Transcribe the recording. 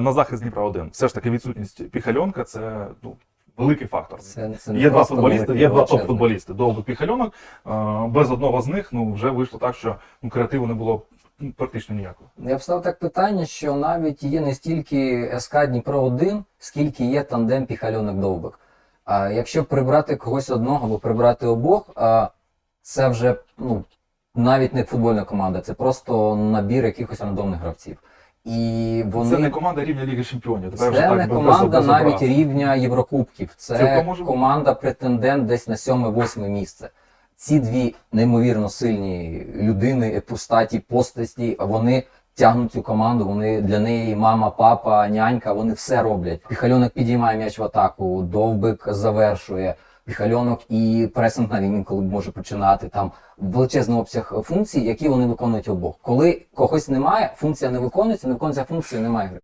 На захист Дніпра 1 все ж таки відсутність Піхальонка це ну, великий фактор. Це, це Є два футболісти, є два топ-футболісти. Довго Піхальонок. Без одного з них ну, вже вийшло так, що ну, креативу не було ну, практично ніякого. Я б став так питання, що навіть є не стільки СК Дніпро 1 скільки є тандем Піхальонок Довбик. А якщо прибрати когось одного або прибрати обох, а це вже ну, навіть не футбольна команда, це просто набір якихось рандомних гравців. І вони Це не команда рівня Ліги Чемпіонів. Вже Це так не без- команда навіть рівня Єврокубків. Це бути. команда претендент десь на сьоме-восьме місце. Ці дві неймовірно сильні людини, постаті, вони тягнуть цю команду. Вони для неї мама, папа, нянька, вони все роблять. Піхальонок підіймає м'яч в атаку, довбик завершує. Піхальонок і пресинг навіть інколи коли може починати там величезний обсяг функцій, які вони виконують обох. Коли когось немає, функція не виконується, не виконується функція, немає гри.